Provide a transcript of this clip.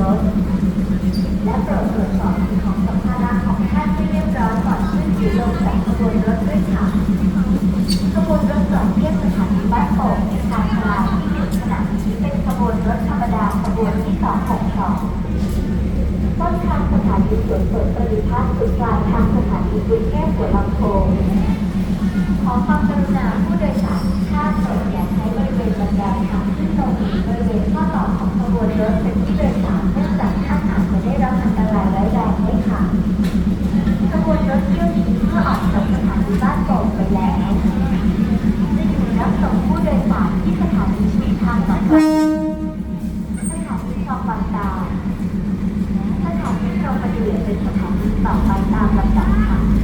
รถ และโปรดตรวจสอบงของสัมภาระของท่านให้เรียบร้อยก่อนขึ้นยืนลงจากขบวนรถด้วยค่ะขบวนรถจอดเทียบสถานีบ้านโป่งในทางพลาที่หนึ่งขณะนี้เป็นขบวนรถธรรมดาขบวนที่262ต้นทางสถานีสวนปิดปฏิพัฒน์สุดปลายทางสถานีกรุงเทพหัวลำโพงขอความกรุณา ลำดับค่ะ